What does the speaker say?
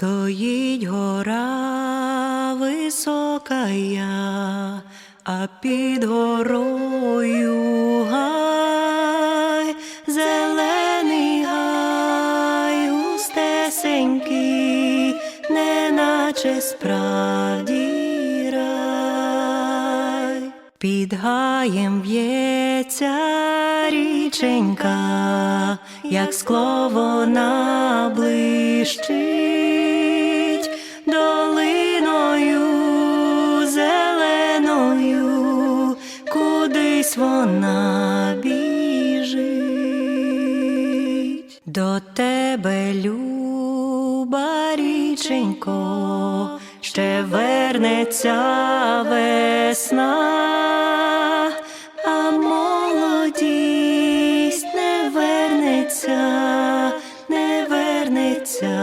Стоїть гора висока я, а під горою гай, зелений гай, густесенький, неначе справді рай. Під гаєм в'ється річенька, як скло вона блищить кудись вона біжить до тебе, люба річенько, ще вернеться весна, а молодість не вернеться, не вернеться.